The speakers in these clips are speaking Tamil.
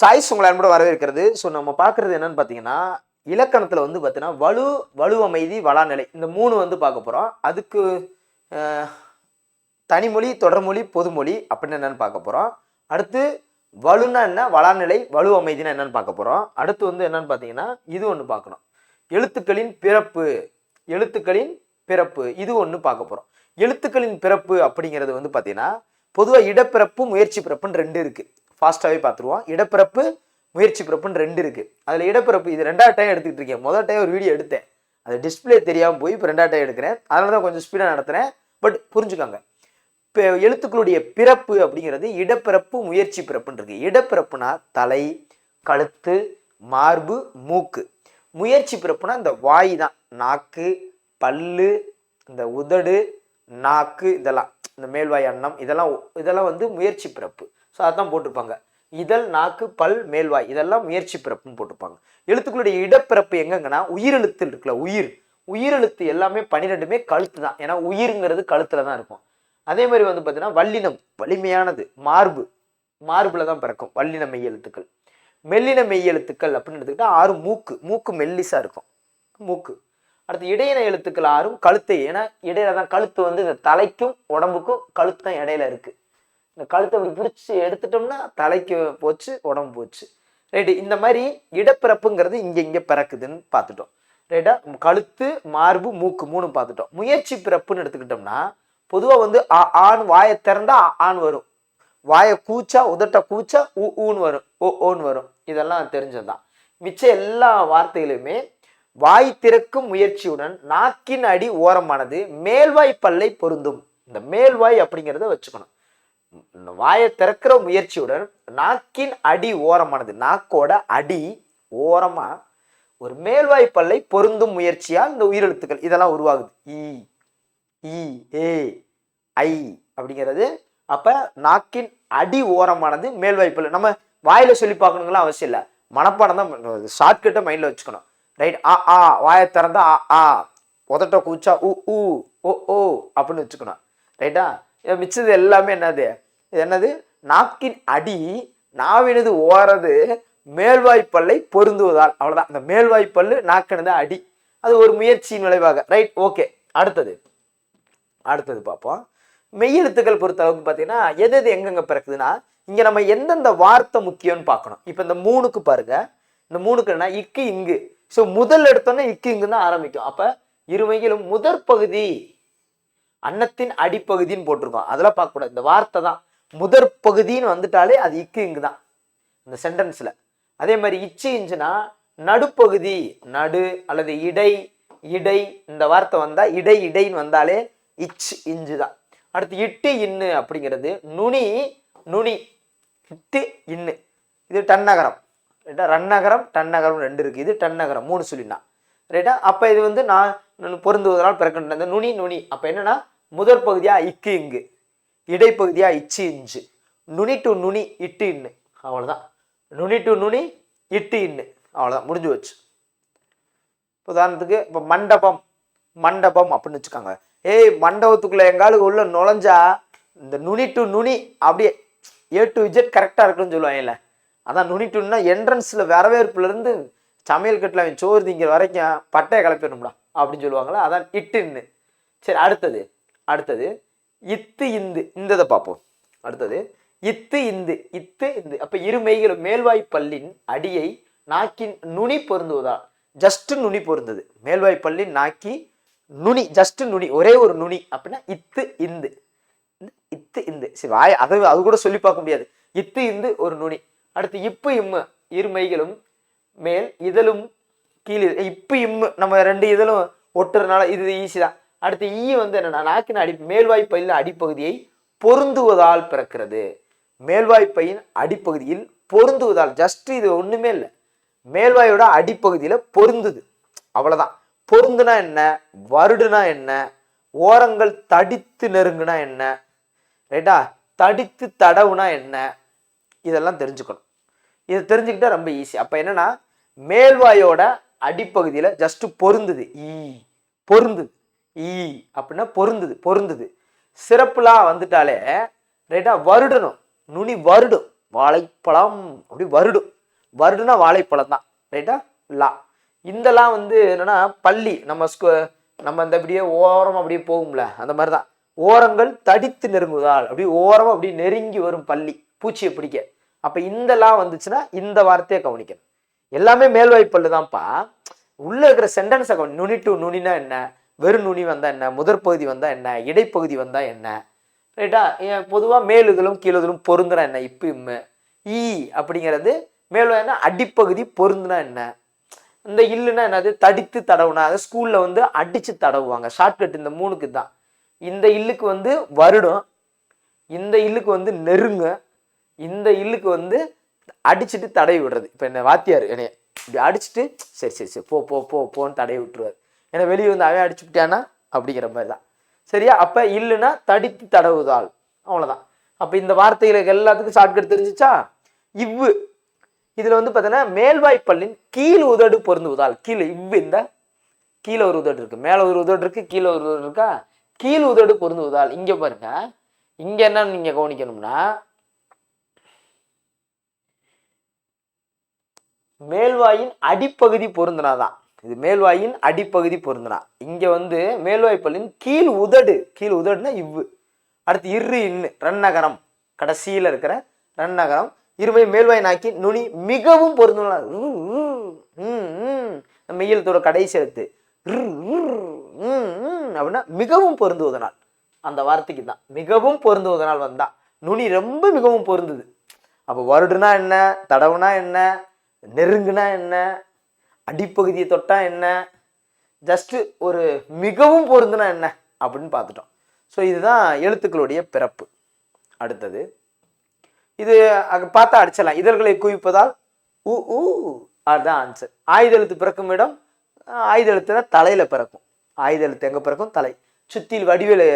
சாய்ஸ் உங்களை கூட வரவேற்கிறது. ஸோ நம்ம பார்க்குறது என்னன்னு பார்த்தீங்கன்னா இலக்கணத்தில் வந்து பார்த்தீங்கன்னா வலு வலுவமைதி வளாநிலை இந்த மூணு வந்து பார்க்க போகிறோம் அதுக்கு தனிமொழி தொடர்மொழி பொதுமொழி அப்படின்னு என்னென்னு பார்க்க போகிறோம் அடுத்து வலுன்னா என்ன? வளாநிலை வலு அமைதினா என்னன்னு பார்க்க போகிறோம் அடுத்து வந்து என்னன்னு பார்த்தீங்கன்னா இது ஒன்று பார்க்கணும். எழுத்துக்களின் பிறப்பு எழுத்துக்களின் பிறப்பு இது ஒன்று பார்க்க போகிறோம் எழுத்துக்களின் பிறப்பு அப்படிங்கிறது வந்து பார்த்தீங்கன்னா பொதுவாக இடப்பிறப்பு முயற்சி பிறப்புன்னு ரெண்டு இருக்குது ஃபாஸ்ட்டாகவே பார்த்துருவோம். இடப்பிறப்பு முயற்சி பிறப்புன்னு ரெண்டு இருக்குது அதில் இடப்பிறப்பு இது ரெண்டாவது டைம் எடுத்துக்கிட்டு இருக்கேன். முதல் டைம் ஒரு வீடியோ எடுத்தேன். அது டிஸ்ப்ளே தெரியாமல் போய் இப்போ ரெண்டாவது டைம் எடுக்கிறேன். அதனால தான் கொஞ்சம் ஸ்பீடாக நடத்துகிறேன் பட் புரிஞ்சுக்காங்க. இப்போ எழுத்துக்களுடைய பிறப்பு அப்படிங்கிறது இடப்பிறப்பு முயற்சி பிறப்புன்னு இருக்குது இடப்பிறப்புனா தலை கழுத்து மார்பு மூக்கு. முயற்சி பிறப்புனா இந்த வாய் தான். நாக்கு பல்லு இந்த உதடு நாக்கு இதெல்லாம். இந்த மேல்வாய் அன்னம் இதெல்லாம் இதெல்லாம் வந்து முயற்சி பிறப்பு. ஸோ அதான் போட்டிருப்பாங்க. இதழ் நாக்கு பல் மேல்வாய் இதெல்லாம் முயற்சி பிறப்புன்னு போட்டிருப்பாங்க. எழுத்துக்களுடைய இடப்பிறப்பு எங்கெங்கன்னா உயிரெழுத்து இருக்குல்ல உயிர். உயிரெழுத்து எல்லாமே பன்னிரெண்டுமே கழுத்து தான். ஏன்னா உயிர்ங்கிறது கழுத்தில் தான் இருக்கும். அதே மாதிரி வந்து பார்த்தீங்கன்னா வல்லினம் வலிமையானது மார்பு. மார்பில் தான் பிறக்கும் வல்லின மெய் எழுத்துக்கள். மெல்லின மெய் எழுத்துக்கள் அப்படின்னு எடுத்துக்கிட்டா ஆறு மூக்கு. மூக்கு மெல்லிசாக இருக்கும். மூக்கு. அடுத்து இடையின எழுத்துக்கள் ஆறும் கழுத்தை ஏன்னா இடையில தான் கழுத்து வந்து இந்த தலைக்கும் உடம்புக்கும் கழுத்து தான் இடையில இருக்குது இந்த கழுத்தை அப்படி பிரிச்சு எடுத்துட்டோம்னா தலைக்கு போச்சு உடம்பு போச்சு. ரைட்டு இந்த மாதிரி இடப்பிறப்புங்கிறது இங்கே இங்கே பிறக்குதுன்னு பார்த்துட்டோம். ரைட்டா கழுத்து மார்பு மூக்கு மூணு பார்த்துட்டோம். முயற்சி பிறப்புன்னு எடுத்துக்கிட்டோம்னா பொதுவாக வந்து ஆ ஆண் வாயை திறந்தா ஆண் வரும். வாயை கூச்சா உதட்ட கூச்சா ஊ ஊன்னு வரும். ஓ ஓன்னு வரும். இதெல்லாம் தெரிஞ்சதுதான். மிச்ச எல்லா வார்த்தைகளுமே வாய் திறக்கும் முயற்சியுடன் நாக்கின் அடி ஓரமானது மேல்வாய் பல்லை பொருந்தும். இந்த மேல்வாய் அப்படிங்கிறத வச்சுக்கணும். வாயை திறக்கிற முயற்சியுடன் நாக்கின் அடி ஓரமானது நாக்கோட அடி ஓரமாக ஒரு மேல்வாய் பல்லை பொருந்தும் முயற்சியால் இந்த உயிரெழுத்துக்கள் இதெல்லாம் உருவாகுது. இ இ ஏ ஐ அப்படிங்கிறது. அப்போ நாக்கின் அடி ஓரமானது மேல்வாய்ப்பல் நம்ம வாயில் சொல்லி பார்க்கணுங்களாம் அவசியம் இல்லை. மனப்பாடம் தான் ஷார்ட்கட்டை மைண்டில் வச்சுக்கணும். ரைட் ஆ ஆ வாயை திறந்தா ஆ ஆ. உதட்ட கூச்சா உ ஊ ஓ ஓ அப்படின்னு வச்சுக்கணும். ரைட்டா மிச்சது எல்லாமே என்னது? இது என்னது? நாக்கின் அடி நாவினது ஓரது மேல்வாய்ப்பல்லை பொருந்துவதால். அவ்வளவுதான். அந்த மேல்வாய்ப்பல்லு நாக்கினது அடி. அது ஒரு முயற்சியின் விளைவாக. ரைட் ஓகே அடுத்தது. அடுத்தது பார்ப்போம். மெய்யெழுத்துக்கள் பொறுத்த அளவுக்கு பார்த்தீங்கன்னா எது எது எங்கெங்க பிறக்குதுன்னா இங்கே நம்ம எந்தெந்த வார்த்தை முக்கியம்னு பார்க்கணும். இப்போ இந்த மூணுக்கு பாருங்க. இந்த மூணுக்கு இக்கு இங்கு. ஸோ முதல் எடுத்தோன்னே இக்கு இங்கு தான் ஆரம்பிக்கும். அப்போ இருமையிலும் முதற் பகுதி. அன்னத்தின் அடிப்பகுதின்னு போட்டிருக்கோம். அதெல்லாம் பார்க்கக்கூடாது. இந்த வார்த்தை தான். முதற் பகுதின்னு வந்துட்டாலே அது இக்கு இங்கு தான். இந்த சென்டென்ஸில் அதே மாதிரி இச்சு இஞ்சுனா நடுப்பகுதி நடு அல்லது இடை இடை இந்த வார்த்தை வந்தா இடை இடைன்னு வந்தாலே இச் இஞ்சு தான். அடுத்து இட்டு இன்னு அப்படிங்கிறது நுனி நுனி இட்டு இன்னு. இது டன்னகரம் ரைட்டா? ரன்னகரம் டன்னகரம் ரெண்டு இருக்கு. இது டன்னகரம் மூணு சொல்லினா ரைட்டா? அப்போ இது வந்து நான் பொருந்துவதனால் பிறக்கின்ற இந்த நுனி நுனி. அப்போ என்னன்னா முதற் பகுதியாக இக்கு இங்கு இடைப்பகுதியாக இச்சு இஞ்சு நுனி டு நுனி இட்டு இன்னு அவ்வளோதான் நுனி டு நுனி இட்டு இன்னு அவ்வளோதான் முடிஞ்சு வச்சு உதாரணத்துக்கு இப்போ மண்டபம் மண்டபம் அப்படின்னு வச்சுக்கோங்க. ஏய் மண்டபத்துக்குள்ளே எங்காலும் உள்ள நுழைஞ்சா இந்த நுனி டு நுனி அப்படியே ஏ டு இஜெட் கரெக்டாக இருக்குன்னு சொல்லுவாங்கல்ல அதான் நுனி டுன்னா என்ட்ரன்ஸில் வரவேற்புலேருந்து சமையல் கட்டில் அவன் சோறு திங்கிற வரைக்கும் பட்டையை கிளப்பிடணும்டா அப்படின்னு சொல்லுவாங்களா அதான் இட்டுன்னு சரி அடுத்தது. அடுத்தது இத்து இந்து. இந்த இதை பார்ப்போம். அடுத்தது இத்து இந்து இத்து இந்து. அப்போ இரு மெய்களும் மேல்வாய் பல்லின் அடியை நாக்கின் நுனி பொருந்துவதா? ஜஸ்ட் நுனி பொருந்தது. மேல்வாய் பல்லின் நாக்கி நுனி ஜஸ்ட் நுனி ஒரே ஒரு நுனி அப்படின்னா இத்து இந்து. இத்து இந்து. சரி வாய் அதை அது கூட சொல்லி பார்க்க முடியாது. இத்து இந்து ஒரு நுனி. அடுத்து இப்பு இம்மு இருமைகளும் மேல் இதழும் கீழ் இப்பு இம்மு. நம்ம ரெண்டு இதழும் ஒட்டுறதுனால இது ஈஸி தான். அடுத்து ஈ வந்து என்னென்னா நாக்கின் அடி மேல்வாய்ப்பையில் அடிப்பகுதியை பொருந்துவதால் பிறக்கிறது. மேல்வாய் பையின் அடிப்பகுதியில் பொருந்துவதால் ஜஸ்ட் இது ஒன்றுமே இல்லை. மேல்வாயோட அடிப்பகுதியில் பொருந்துது. அவ்வளோதான் பொருந்துனா என்ன? வருடுனா என்ன? ஓரங்கள் தடித்து நெருங்குனா என்ன? ரைட்டா? தடித்து தடவுனா என்ன? இதெல்லாம் தெரிஞ்சுக்கணும். இதை தெரிஞ்சுக்கிட்டா ரொம்ப ஈஸி அப்போ என்னன்னா மேல்வாயோட அடிப்பகுதியில் ஜஸ்ட்டு பொருந்துது. ஈ பொருந்துது. ஈ அப்படின்னா பொருந்துது பொருந்துது. சிறப்புலாம் வந்துட்டாலே ரைட்டா வருடணும். நுனி வருடும். வாழைப்பழம் அப்படி வருடும். வருடுனா வாழைப்பழம் தான் ரைட்டா? லா. இந்தலாம் வந்து என்னன்னா பள்ளி நம்ம ஸ்கூ நம்ம இந்த அப்படியே ஓரம் அப்படியே போகும்ல அந்த மாதிரி தான். ஓரங்கள் தடித்து நெருங்குவதால் அப்படி ஓரம் அப்படி நெருங்கி வரும் பள்ளி பூச்சியை பிடிக்க. அப்போ இந்தலாம் வந்துச்சுன்னா இந்த வார்த்தையை கவனிக்கணும். எல்லாமே மேல்வாய்ப்பல்லு தான்ப்பா. உள்ளே இருக்கிற சென்டென்ஸை கவனி நுனி டு நுனினா என்ன? வெறும் நுனி வந்தால் என்ன? முதற் பகுதி வந்தால் என்ன? இடைப்பகுதி வந்தால் என்ன? ரைட்டா பொதுவாக மேலுதலும் கீழுதலும் பொருந்துனா என்ன? இப்போ இம்மு ஈ அப்படிங்கிறது மேலும் என்ன? அடிப்பகுதி பொருந்துனா என்ன? இந்த இல்லுனா என்னது? தடித்து தடவுனா அது ஸ்கூலில் வந்து அடித்து தடவுவாங்க. ஷார்ட்கட் இந்த மூணுக்கு தான். இந்த இல்லுக்கு வந்து வருடம். இந்த இல்லுக்கு வந்து நெருங்க. இந்த இல்லுக்கு வந்து அடிச்சுட்டு தடவி விடுறது. இப்போ என்ன? வாத்தியார் என்னைய இப்படி அடிச்சுட்டு சரி சரி சரி போ போ போ போன்னு தடவி விட்டுருவார். ஏன்னா வெளியே வந்து அவன் அடிச்சுக்கிட்டானா அப்படிங்கிற மாதிரி தான் சரியா? அப்போ இல்லைன்னா தடித்து தடவுதால் அவ்வளோதான் அப்போ இந்த வார்த்தைகளுக்கு எல்லாத்துக்கும் ஷார்ட்கட் தெரிஞ்சிச்சா? இவ்வு. இதில் வந்து பார்த்தீங்கன்னா மேல்வாய்ப்பல்லின் கீழ் உதடு பொருந்துவதால். கீழே இவ்வு இந்த. கீழே ஒரு உதடு இருக்குது மேலே ஒரு உதடு இருக்குது கீழே ஒரு உதடு இருக்கா? கீழ் உதடு பொருந்துவதால். இங்கே பாருங்க. இங்கே என்னன்னு நீங்கள் கவனிக்கணும்னா மேல்வாயின் அடிப்பகுதி பொருந்தினாதான். இது மேல்வாயின் அடிப்பகுதி பொருந்தினா. இங்கே வந்து மேல்வாய்ப்பல்லின் கீழ் உதடு கீழ் உதடுனா இவ்வு. அடுத்து இரு இன்னு ரன்னகரம். கடைசியில் இருக்கிற ரன்னகரம். இருமை மேல்வாய் நாக்கி நுனி மிகவும் பொருந்தினா. நம்ம ஈழத்தோட கடைசி எழுத்து. ரு, அப்படின்னா மிகவும் பொருந்துவதனால். அந்த வார்த்தைக்கு தான். மிகவும் பொருந்துவதனால் வந்தா. நுனி ரொம்ப மிகவும் பொருந்துது. அப்போ வருடுனா என்ன தடவுனா என்ன நெருங்குனா என்ன அடிப்பகுதியை தொட்டால் என்ன? ஜஸ்ட்டு ஒரு மிகவும் பொருந்தினா என்ன? அப்படின்னு பார்த்துட்டோம். ஸோ இதுதான் எழுத்துக்களுடைய பிறப்பு. அடுத்தது இது பார்த்தா அடிச்சிடலாம். இதழ்களை குவிப்பதால் உ ஊ அதுதான் ஆன்சர் ஆயுத எழுத்து பிறக்கும் இடம் ஆயுத எழுத்துனா தலையில் பிறக்கும். ஆயுத எழுத்து எங்கே பிறக்கும்? தலை. சுத்தியில் வடிவேல்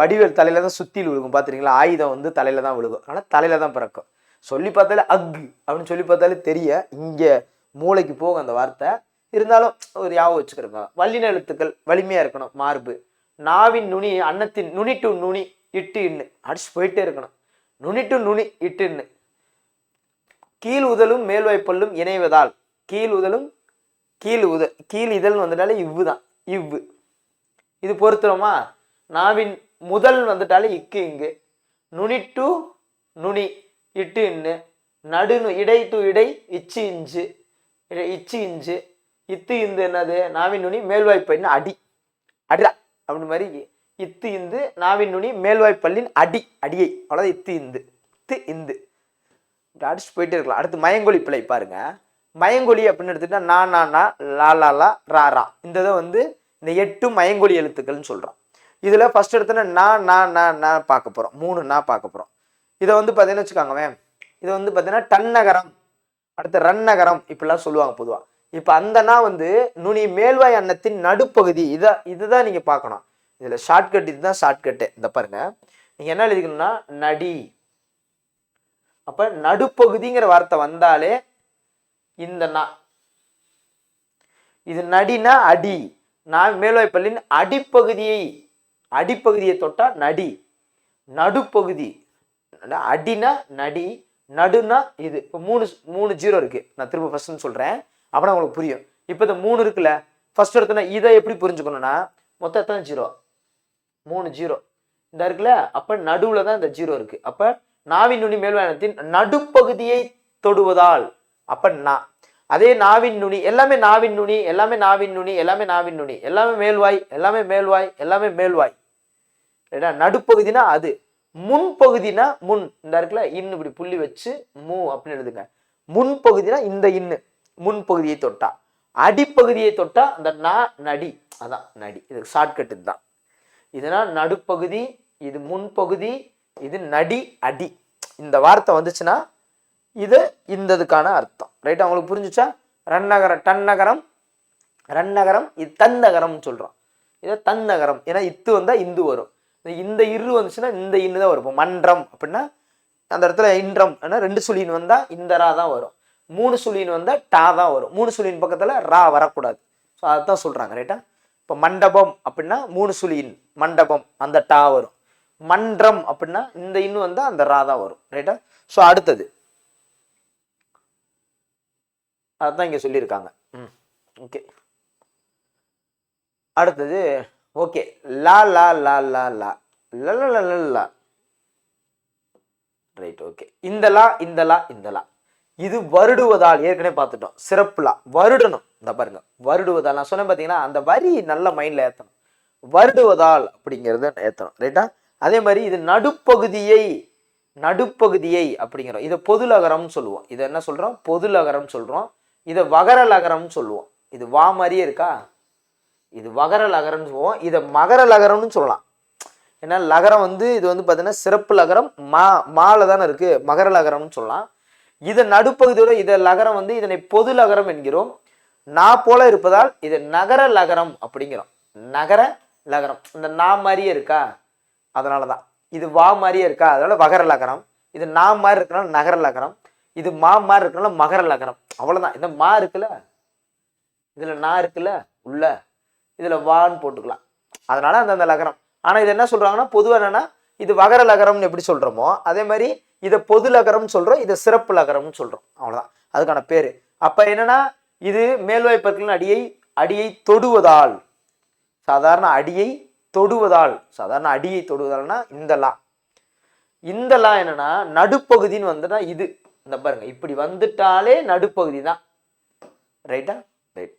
வடிவேல் தலையில தான் சுத்தியில் விழுகும். பார்த்துருங்களா ஆயுதம் வந்து தலையில தான் விழுகும். ஆனால் தலையில தான் பிறக்கும். சொல்லி பார்த்தாலே அக்கு அப்படின்னு சொல்லி பார்த்தாலே தெரிய இங்கே மூளைக்கு போகும் அந்த வார்த்தை. இருந்தாலும் ஒரு ஞாபகம் வச்சுக்கிறோங்க வல்லின எழுத்துக்கள் வலிமையாக இருக்கணும். மார்பு. நாவின் நுனி அன்னத்தின் நுனி டு நுனி இட்டு இன்னு. அடிச்சு போயிட்டே இருக்கணும். நுனி டு நுனி இட்டு இன்னு. கீழ் உதலும் மேல்வாய்ப்பல்லும் இணைவதால். கீழ் உதலும் கீழ் உத கீழ் இதழ் வந்துட்டாலே இவ்வு தான். இவ்வு. இது பொருத்துறோமா? நாவின் முதல் வந்துட்டாலே இக்கு இங்கு. நுனி டு நுனி இட்டு இன்னு. நடுனு இடை டு இடை இச்சு இஞ்சு. இச்சு இஞ்சு. இத்து இந்து என்னது? நாவின் நுனி மேல்வாய்ப்பள்ளின் அடி. அடிடா அப்படின்னு மாதிரி இத்து இந்து நாவின் நுனி மேல்வாய்ப்பள்ளின் அடி அடியை. அவ்வளோதான் இத்து இந்து. இத்து இந்து. அடிச்சு அடிச்சுட்டு போயிட்டே இருக்கலாம். அடுத்து மயங்கொலி பிழை பாருங்க. மயங்கொலி அப்படின்னு எடுத்துட்டா நா நா நா லா லா லா ரா ரா. இந்த இதை வந்து இந்த எட்டு மயங்கொலி எழுத்துக்கள்னு சொல்கிறோம் இதில் ஃபஸ்ட் எடுத்தோன்னா நா நா நா நான் பார்க்க போகிறோம் மூணு நான் பார்க்க போகிறோம் இதை வந்து பார்த்தீங்கன்னா வச்சுக்கோங்கவேன் இதை வந்து பார்த்தீங்கன்னா டன்னகரம் அடுத்து ரன்னகரம் இப்படிலாம் சொல்லுவாங்க பொதுவாக இப்போ அந்த நா வந்து நுனி மேல்வாய் அன்னத்தின் நடுப்பகுதி. இதை இதுதான் நீங்கள் பார்க்கணும். இதில் ஷார்ட்கட் இதுதான் ஷார்ட்கட்டு இந்த பாருங்க. நீங்கள் என்ன எழுதிக்கணும்னா நடி. அப்போ நடுப்பகுதிங்கிற வார்த்தை வந்தாலே இந்த நா இது நடினா அடி. நான் மேல்வாய்ப்பல்லின் அடிப்பகுதியை அடிப்பகுதியை தொட்டால் நடி. நடுப்பகுதி. அடினா நடி. நடுனா இது. இப்போ மூணு மூணு ஜீரோ இருக்கு. நான் திரும்ப ஃபர்ஸ்ட்னு சொல்கிறேன் அப்படின்னா உங்களுக்கு புரியும். இப்போ இந்த மூணு இருக்குல்ல ஃபர்ஸ்ட் எடுத்தோன்னா இதை எப்படி புரிஞ்சுக்கணும்னா மொத்தம் எத்தனை ஜீரோ? மூணு ஜீரோ. இந்த இருக்குல்ல அப்போ நடுவில் தான் இந்த ஜீரோ இருக்கு. அப்போ நாவின் நுனி மேல்வாயனத்தின் நடுப்பகுதியை தொடுவதால் அப்போ நா. அதே நாவின் நுனி எல்லாமே நாவின் நுனி எல்லாமே நாவின் நுனி எல்லாமே நாவின் நுனி. எல்லாமே மேல்வாய் எல்லாமே மேல்வாய் எல்லாமே மேல்வாய். ரைட்டா நடுப்பகுதினா அது. முன்பகுதினா முன். இந்த இருக்குல்ல இன்னு இப்படி புள்ளி வச்சு மூ அப்படின்னு எழுதுங்க. முன்பகுதினா இந்த இன்னு. முன்பகுதியை தொட்டா. அடிப்பகுதியை தொட்டா அந்த நா நடி. அதான் நடி. இது ஷார்ட்கட் இதுதான் இதனால் நடுப்பகுதி இது முன்பகுதி இது நடி அடி. இந்த வார்த்தை வந்துச்சுன்னா இது இந்த இதுக்கான அர்த்தம் ரைட் அவங்களுக்கு புரிஞ்சுச்சா? ரன்னகரம் டன்னகரம் ரன்னகரம் இது தன்னகரம்னு சொல்கிறோம் இதை தன்னகரம். ஏன்னா இத்து வந்தால் இந்து வரும். இந்த இரு வந்துச்சுன்னா இந்த இன்னு தான் வரும். மன்றம் அப்படின்னா அந்த இடத்துல இன்றம் ஏன்னா ரெண்டு சுழியின் வந்தால் இந்த ரா தான் வரும். மூணு சுழின் வந்தால் டா தான் வரும். மூணு சுழியின் பக்கத்தில் ரா வரக்கூடாது. ஸோ அதை தான் சொல்கிறாங்க ரைட்டா இப்போ மண்டபம் அப்படின்னா மூணு சுழியின் மண்டபம் அந்த டா வரும். மன்றம் அப்படின்னா இந்த இன்னும் வந்தால் அந்த ரா தான் வரும் ரைட்டா ஸோ அடுத்தது. அதுதான் இங்கே சொல்லியிருக்காங்க. ம் ஓகே அடுத்தது ஓகே. லா லா லா லா லா. லா ரைட் ஓகே. இந்த லா இந்த லா இந்த லா. இது வருடுவதால் ஏற்கனவே பார்த்துட்டோம். சிறப்புலா வருடணும். இந்த பாருங்க. வருடுவதால். நான் சொன்னேன் பார்த்தீங்கன்னா அந்த வரி நல்ல மைண்டில் ஏற்றணும் வருடுவதால் அப்படிங்கிறத ஏற்றணும் ரைட்டா? அதே மாதிரி இது நடுப்பகுதியை நடுப்பகுதியை அப்படிங்கிறோம். இதை பொதுலகரம்னு சொல்லுவோம். இதை என்ன சொல்கிறோம் பொதுலகரம்னு சொல்கிறோம் இதை வகரலகரம்னு சொல்லுவோம். இது வா மாதிரியே இருக்கா? இது வகர லகரம்னு சொல்லுவோம். இதை மகர லகரம்னு சொல்லலாம். ஏன்னா லகரம் வந்து இது வந்து பார்த்தீங்கன்னா சிறப்பு லகரம். மா மால தானே இருக்குது மகர லகரம்னு சொல்லலாம். இதை நடுப்பகுதியோட இதை லகரம் வந்து இதனை பொது லகரம் என்கிறோம். நா போல இருப்பதால் இது நகர லகரம் அப்படிங்கிறோம். நகர லகரம். இந்த நா மாதிரியே இருக்கா? அதனால தான் இது வா மாதிரியே இருக்கா? அதனால வகர லகரம். இது நா மாதிரி இருக்கனால நகர லகரம். இது மா மாதிரி இருக்கனால மகர லகரம். அவ்வளோதான் இந்த மா இருக்குல்ல? இதில் நா இருக்குல்ல? உள்ள? இதில் வான்னு போட்டுக்கலாம். அதனால் அந்தந்த லகரம் ஆனால் இது என்ன சொல்கிறாங்கன்னா பொதுவாக என்னென்னா இது வகர லகரம்னு எப்படி சொல்கிறோமோ அதே மாதிரி இதை பொது லகரம்னு சொல்கிறோம் இதை சிறப்பு லகரம்னு சொல்கிறோம் அவ்வளோதான் அதுக்கான பேர். அப்போ என்னென்னா இது மேல்வாய்ப்பற்களின் அடியை அடியை தொடுவதால். சாதாரண அடியை தொடுவதால். சாதாரண அடியை தொடுவதால்னா இந்த லா. இந்த லா என்னன்னா நடுப்பகுதின்னு வந்துட்டா இது. இந்த பாருங்க இப்படி வந்துட்டாலே நடுப்பகுதி தான். ரைட்டா ரைட்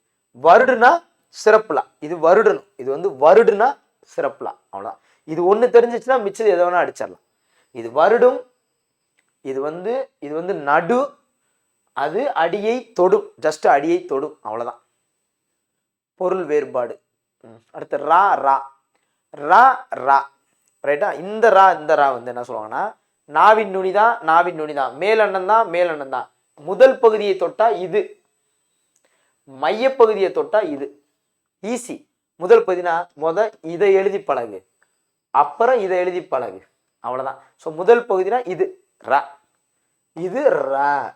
வருடுனா சிறப்புலா. இது வருடணும் இது வந்து வருடுனா சிறப்புலா. அவ்வளோதான் இது ஒன்று தெரிஞ்சிச்சுன்னா மிச்சது எதை வேணால் அடிச்சிடலாம். இது வருடும் இது வந்து இது வந்து நடு அது அடியை தொடும். ஜஸ்ட் அடியை தொடும். அவ்வளோதான் பொருள் வேறுபாடு. ம். அடுத்து ரா ரா. ரா ரா. ரைட்டா இந்த ரா இந்த ரா வந்து என்ன சொல்லுவாங்கன்னா நாவின் நுனி தான் நாவின் நுனி தான். மேலெண்ணம் தான் மேலெண்ணம் தான். முதல் பகுதியை தொட்டா இது. மையப்பகுதியை தொட்டா இது. ஈஸி முதல் பகுதினா முத இதை எழுதி பழகு. அப்புறம் இதை எழுதி பழகு. அவ்வளவுதான். ஸோ முதல் பகுதினா இது ர. இது ர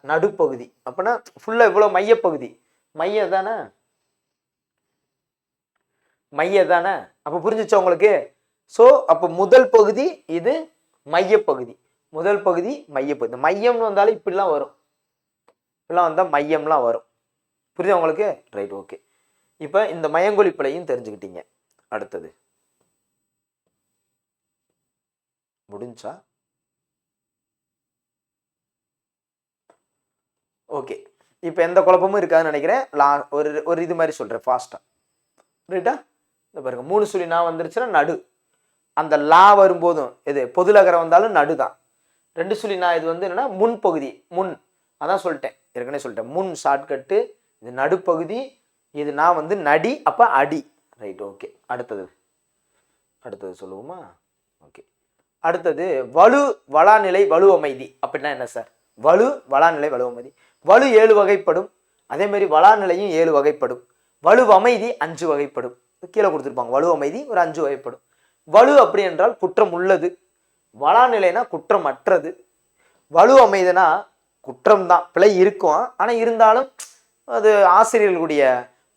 நடுப்பகுதி. அப்படின்னா ஃபுல்லா இவ்வளோ மையப்பகுதி. மைய தானே மைய தானே அப்போ புரிஞ்சிச்சா உங்களுக்கு? ஸோ அப்போ முதல் பகுதி இது மையப்பகுதி. முதல் பகுதி மையப்பகுதி. மையம்னு வந்தாலும் இப்படிலாம் வரும். இப்படிலாம் வந்தால் மையம்லாம் வரும். புரியுதா உங்களுக்கு? ரைட் ஓகே இப்போ இந்த மயங்கொலிப்பலையும் தெரிஞ்சுக்கிட்டீங்க. அடுத்தது. முடிஞ்சா? ஓகே. இப்போ எந்த குழப்பமும் இருக்காதுன்னு நினைக்கிறேன். லா ஒரு ஒரு இது மாதிரி சொல்கிறேன் ஃபாஸ்ட்டாக ரைட்டா இந்த பாருங்க மூணு சொல்லி நான் வந்துருச்சுன்னா நடு. அந்த லா வரும்போதும் இது பொதுலகரம் வந்தாலும் நடு தான். ரெண்டு சொல்லி நான் இது வந்து என்னென்னா முன்பகுதி முன். அதான் சொல்லிட்டேன் ஏற்கனவே சொல்லிட்டேன். முன் ஷார்ட்கட்டு இது நடுப்பகுதி இது நான் வந்து நடி அப்போ அடி. ரைட் ஓகே அடுத்தது. அடுத்தது சொல்லுவோமா? ஓகே அடுத்தது வலு வளாநிலை வலு அமைதி. அப்படின்னா என்ன சார் வலு வளாநிலை வலு அமைதி. வலு ஏழு வகைப்படும். அதே மாதிரி வளாநிலையும் ஏழு வகைப்படும். வலு அமைதி அஞ்சு வகைப்படும். கீழே கொடுத்துருப்பாங்க. வலு அமைதி ஒரு அஞ்சு வகைப்படும். வலு அப்படி என்றால் குற்றம் உள்ளது. வளாநிலைனா குற்றம் அற்றது வலு அமைதினா குற்றம் தான் பிழை இருக்கும். ஆனால் இருந்தாலும் அது ஆசிரியர்களுடைய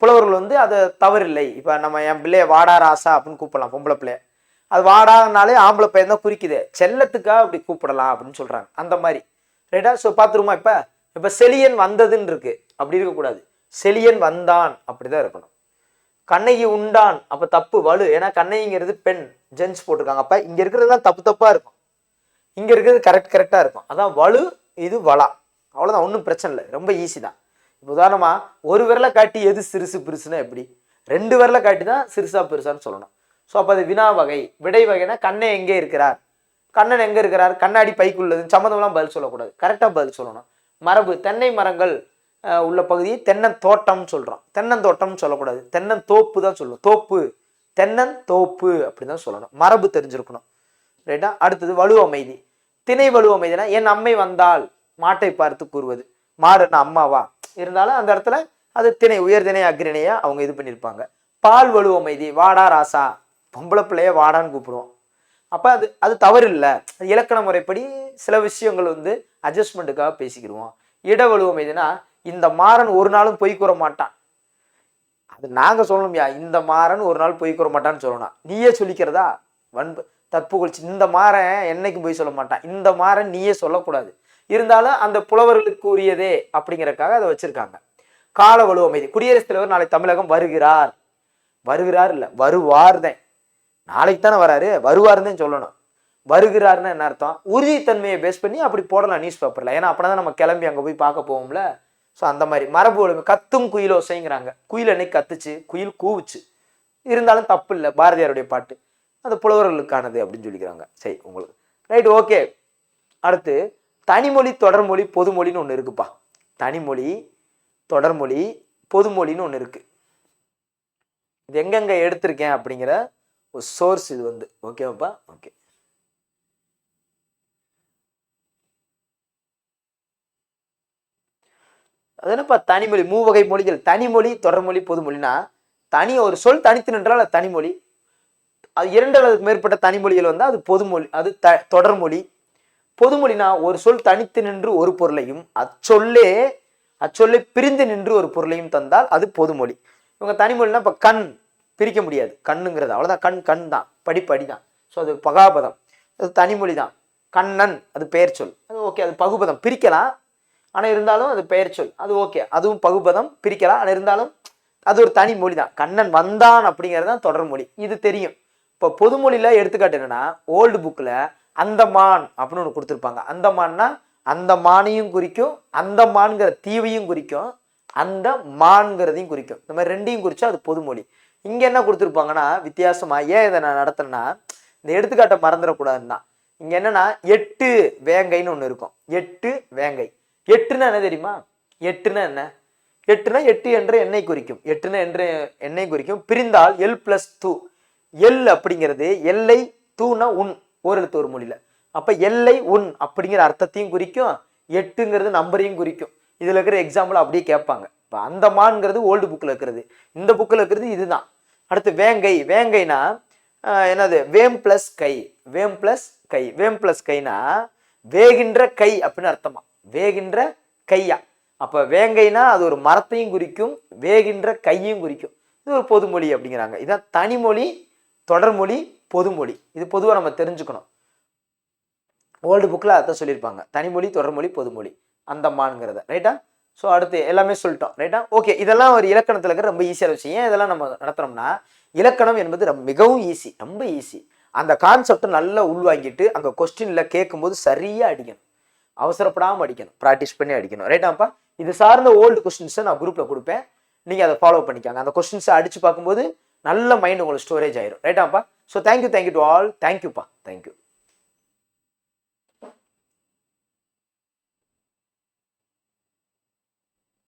புலவர்கள் வந்து அது தவறில்லை. இப்போ நம்ம என் பிள்ளைய வாடா ராசா அப்படின்னு கூப்பிடலாம் பொம்பளை பிள்ளைய. அது வாடானாலே ஆம்பளை பையன் தான் குறிக்குது. செல்லத்துக்காக அப்படி கூப்பிடலாம் அப்படின்னு சொல்கிறாங்க அந்த மாதிரி. ரைட்டா ஸோ பார்த்துருமா இப்போ? இப்போ செலியன் வந்ததுன்னு இருக்கு. அப்படி இருக்கக்கூடாது. செலியன் வந்தான். அப்படி தான் இருக்கணும். கண்ணகி உண்டான். அப்போ தப்பு வலு. ஏன்னா கண்ணகிங்கிறது பெண். ஜென்ஸ் போட்டிருக்காங்க. அப்போ இங்கே இருக்கிறது இருக்கிறதுலாம் தப்பு தப்பாக இருக்கும். இங்கே இருக்கிறது கரெக்ட் கரெக்டாக இருக்கும். அதான் வலு இது வளா அவ்வளோதான் ஒன்றும் பிரச்சனை இல்லை. ரொம்ப ஈஸி தான். இப்போ உதாரணமாக ஒரு விரலை காட்டி எது சிறுசு பெருசுன்னா எப்படி? ரெண்டு விரலை காட்டி தான் சிறுசா பெருசான்னு சொல்லணும். ஸோ அப்போ அது வினா வகை விடை வகைனா கண்ணன் எங்கே இருக்கிறார்? கண்ணன் எங்கே இருக்கிறார்? கண்ணாடி பைக்குள்ளது சம்மந்தம்லாம் பதில் சொல்லக்கூடாது. கரெக்டாக பதில் சொல்லணும். மரபு தென்னை மரங்கள் உள்ள பகுதியை தென்னந்தோட்டம்னு சொல்கிறோம் தென்னந்தோட்டம்னு சொல்லக்கூடாது. தென்னந்தோப்பு தான் சொல்லணும் தோப்பு. தென்னந்தோப்பு அப்படி தான் சொல்லணும். மரபு தெரிஞ்சிருக்கணும். ரைட்டா? அடுத்தது வலு அமைதி. திணை வலு அமைதினா என் அம்மை வந்தால் மாட்டை பார்த்து கூறுவது. மாடுன்னா அம்மாவா? இருந்தாலும் அந்த இடத்துல அது திணை உயர் திணை அக்ரிணையாக அவங்க இது பண்ணியிருப்பாங்க. பால் வலு அமைதி வாடா ராசா பொம்பளை பிள்ளைய வாடான்னு கூப்பிடுவோம். அப்போ அது அது தவறு இல்லை இலக்கண முறைப்படி சில விஷயங்கள் வந்து அட்ஜஸ்ட்மெண்ட்டுக்காக பேசிக்கிடுவோம். இடவலு அமைதினா இந்த மாறன் ஒரு நாளும் பொய் கூற மாட்டான். அது நாங்கள் சொல்லணும்யா இந்த மாறன் ஒரு நாள் பொய் கூற மாட்டான்னு சொல்லணும். நீயே சொல்லிக்கிறதா? வன்பு தப்பு குளிச்சு இந்த மாறன் என்னைக்கும் பொய் சொல்ல மாட்டான். இந்த மாறன் நீயே சொல்லக்கூடாது. இருந்தாலும் அந்த புலவர்களுக்கு உரியதே அப்படிங்கிறக்காக அதை வச்சிருக்காங்க. கால வலு அமைதி. குடியரசுத் தலைவர் நாளை தமிழகம் வருகிறார். வருகிறார் இல்லை வருவார் தான் நாளைக்கு தானே வராரு வருவார்னு தான் சொல்லணும். வருகிறாருன்னு என்ன அர்த்தம்? உறுதித்தன்மையை பேஸ் பண்ணி அப்படி போடலாம் நியூஸ் பேப்பரில் ஏன்னா அப்படின்னா நம்ம கிளம்பி அங்கே போய் பார்க்க போவோம்ல. ஸோ அந்த மாதிரி. மரபு ஒழுங்கு கத்தும் குயிலோசைங்கிறாங்க குயில் அன்னைக்கு கத்துச்சு குயில் கூவுச்சு. இருந்தாலும் தப்பு இல்லை பாரதியாருடைய பாட்டு. அந்த புலவர்களுக்கானது அப்படின்னு சொல்லிக்கிறாங்க. சரி உங்களுக்கு. ரைட் ஓகே அடுத்து தனிமொழி தொடர்மொழி பொதுமொழின்னு ஒன்று இருக்குப்பா. தனிமொழி தொடர்மொழி பொதுமொழின்னு ஒன்று இருக்கு. இது எங்கெங்கே எடுத்திருக்கேன் அப்படிங்கிற ஒரு சோர்ஸ் இது வந்து. ஓகேவாப்பா ஓகே அது என்னப்பா தனிமொழி? மூவகை மொழிகள். தனிமொழி தொடர்மொழி பொதுமொழினா தனி ஒரு சொல் தனித்து நின்றால் அது தனிமொழி. அது இரண்டு அல்லது மேற்பட்ட தனிமொழிகள் வந்தால் அது பொதுமொழி அது த தொடர்மொழி. பொதுமொழினா ஒரு சொல் தனித்து நின்று ஒரு பொருளையும் அச்சொல்லே அச்சொல்லை பிரிந்து நின்று ஒரு பொருளையும் தந்தால் அது பொதுமொழி. இவங்க தனிமொழினா இப்போ கண் பிரிக்க முடியாது. கண்ணுங்கிறது அவ்வளோதான் கண் கண் தான். படிப்படி தான் ஸோ அது பகாபதம். அது தனிமொழி தான் கண்ணன் அது பெயர் சொல். அது ஓகே அது பகுபதம். பிரிக்கலாம். ஆனால் இருந்தாலும் அது பெயர் சொல். அது ஓகே. அதுவும் பகுபதம். பிரிக்கலாம். ஆனால் இருந்தாலும் அது ஒரு தனி மொழி தான் கண்ணன் வந்தான் அப்படிங்கிறது தான் தொடர்மொழி இது தெரியும். இப்போ பொதுமொழியில் எடுத்துக்காட்டு என்னன்னா ஓல்டு புக்கில் அந்தமான் அப்படின்னு ஒன்று கொடுத்துருப்பாங்க. அந்தமான்னா அந்த மானையும் குறிக்கும் அந்த மான்கிற தீவையும் குறிக்கும் அந்த மான்கிறதையும் குறிக்கும். இந்த மாதிரி ரெண்டையும் குறிச்சா அது பொதுமொழி. இங்கே என்ன கொடுத்துருப்பாங்கன்னா வித்தியாசமாக ஏன் இதை நான் நடத்துறேன்னா இந்த எடுத்துக்காட்டை மறந்துடக்கூடாதுன்னு தான் இங்கே என்னன்னா எட்டு வேங்கைன்னு ஒன்று இருக்கும். எட்டு வேங்கை. எட்டுன்னா என்ன தெரியுமா? எட்டுன்னா என்ன? எட்டுனா எட்டு என்ற எண்ணெய் குறிக்கும். எட்டுனா என்ற எண்ணெய் குறிக்கும். பிரிந்தால் எல் பிளஸ் டூ எல் அப்படிங்கிறது எல்லை தூனா உன். ஓரெழுத்து ஒரு மொழியில். அப்போ எல்லை உன் அப்படிங்கிற அர்த்தத்தையும் குறிக்கும் எட்டுங்கிறது நம்பரையும் குறிக்கும். இதில் இருக்கிற எக்ஸாம்பிள் அப்படியே கேட்பாங்க. இப்போ அந்தமான்ங்கிறது ஓல்டு புக்கில் இருக்கிறது. இந்த புக்கில் இருக்கிறது இதுதான். அடுத்து வேங்கை. வேங்கைனா என்னது? வேம் பிளஸ் கை. வேம் பிளஸ் கை. வேம் பிளஸ் கைனா வேகின்ற கை அப்படின்னு அர்த்தமா? வேகின்ற கையா? அப்போ வேங்கைனா அது ஒரு மரத்தையும் குறிக்கும் வேகின்ற கையும் குறிக்கும். இது ஒரு பொதுமொழி அப்படிங்கிறாங்க. இதான் தனிமொழி தொடர்மொழி பொதுமொழி. இது பொதுவாக நம்ம தெரிஞ்சுக்கணும். ஓல்டு புக்கில் அதான் சொல்லியிருப்பாங்க. தனிமொழி தொடர்மொழி பொதுமொழி. அந்தமான்ங்கிறத ரைட்டா ஸோ அடுத்து எல்லாமே சொல்லிட்டோம். ரைட்டா ஓகே இதெல்லாம் ஒரு இலக்கணத்தில் இருக்கிற ரொம்ப ஈஸியாக விஷயம் ஏன் இதெல்லாம் நம்ம நடத்துறோம்னா இலக்கணம் என்பது ரொம்ப மிகவும் ஈஸி ரொம்ப ஈஸி அந்த கான்செப்டை நல்லா உள்வாங்கிட்டு அங்கே கொஸ்டினில் கேட்கும்போது சரியாக அடிக்கணும். அவசரப்படாமல் அடிக்கணும். ப்ராக்டிஸ் பண்ணி அடிக்கணும். ரைட்டாப்பா இது சார்ந்த ஓல்டு கொஸ்டின்ஸை நான் குரூப்பில் கொடுப்பேன். நீங்கள் அதை ஃபாலோ பண்ணிக்காங்க. அந்த கொஸ்டின்ஸை அடித்து பார்க்கும்போது நல்ல மைண்ட் உங்களுக்கு ஸ்டோரேஜ் ஆயிரும். ரைட்டாப்பா so thank you thank you to all thank you ಪಾ ಥ್ಯಾಂಕ್ ಯು